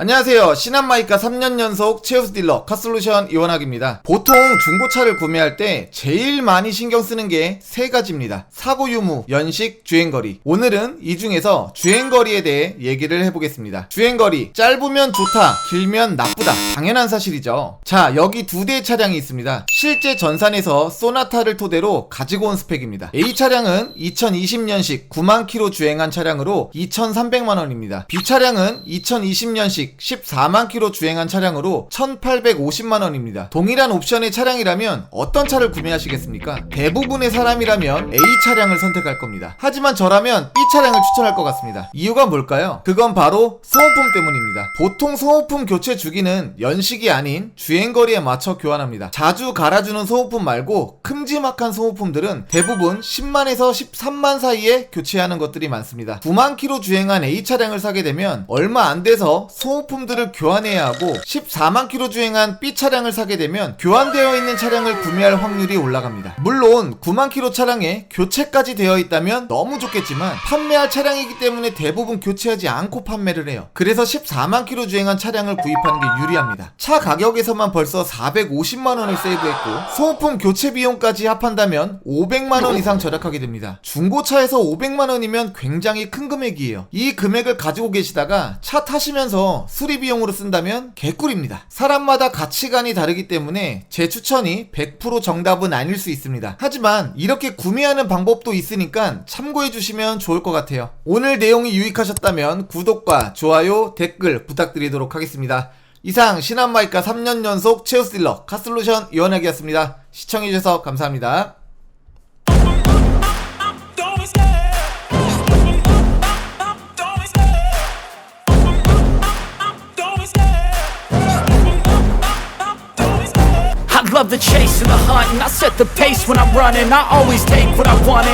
안녕하세요. 신한마이카 3년 연속 최우수 딜러 카솔루션 이원학입니다. 보통 중고차를 구매할 때 제일 많이 신경 쓰는 게 세 가지입니다. 사고 유무, 연식, 주행거리. 오늘은 이 중에서 주행거리에 대해 얘기를 해보겠습니다. 주행거리, 짧으면 좋다, 길면 나쁘다. 당연한 사실이죠. 자, 여기 두 대의 차량이 있습니다. 실제 전산에서 소나타를 토대로 가지고 온 스펙입니다. A 차량은 2020년식 9만 킬로 주행한 차량으로 2,300만 원입니다. B 차량은 2020년식 14만 킬로 주행한 차량으로 1,850만 원입니다. 동일한 옵션의 차량이라면 어떤 차를 구매하시겠습니까? 대부분의 사람이라면 A 차량을 선택할 겁니다. 하지만 저라면 B 차량을 추천할 것 같습니다. 이유가 뭘까요? 그건 바로 소모품 때문입니다. 보통 소모품 교체 주기는 연식이 아닌 주행거리에 맞춰 교환합니다. 자주 갈아주는 소모품 말고 큼지막한 소모품들은 대부분 10만에서 13만 사이에 교체하는 것들이 많습니다. 9만 킬로 주행한 A 차량을 사게 되면 얼마 안 돼서 소 모품들을 교환해야 하고 14만 킬로 주행한 B 차량을 사게 되면 교환되어 있는 차량을 구매할 확률이 올라갑니다. 물론 9만 킬로 차량에 교체까지 되어 있다면 너무 좋겠지만 판매할 차량이기 때문에 대부분 교체하지 않고 판매를 해요. 그래서 14만 킬로 주행한 차량을 구입하는 게 유리합니다. 차 가격에서만 벌써 450만 원을 세이브했고 소모품 교체 비용까지 합한다면 500만 원 이상 절약하게 됩니다. 중고차에서 500만 원이면 굉장히 큰 금액이에요. 이 금액을 가지고 계시다가 차 타시면서 수리 비용으로 쓴다면 개꿀입니다. 사람마다 가치관이 다르기 때문에 제 추천이 100% 정답은 아닐 수 있습니다. 하지만 이렇게 구매하는 방법도 있으니까 참고해 주시면 좋을 것 같아요. 오늘 내용이 유익하셨다면 구독과 좋아요, 댓글 부탁드리도록 하겠습니다. 이상 신한마이카 3년 연속 최우스딜러 카솔루션 이원학이었습니다. 시청해주셔서 감사합니다. Love the chase and the hunt, and I set the pace when I'm running. I always take what I want.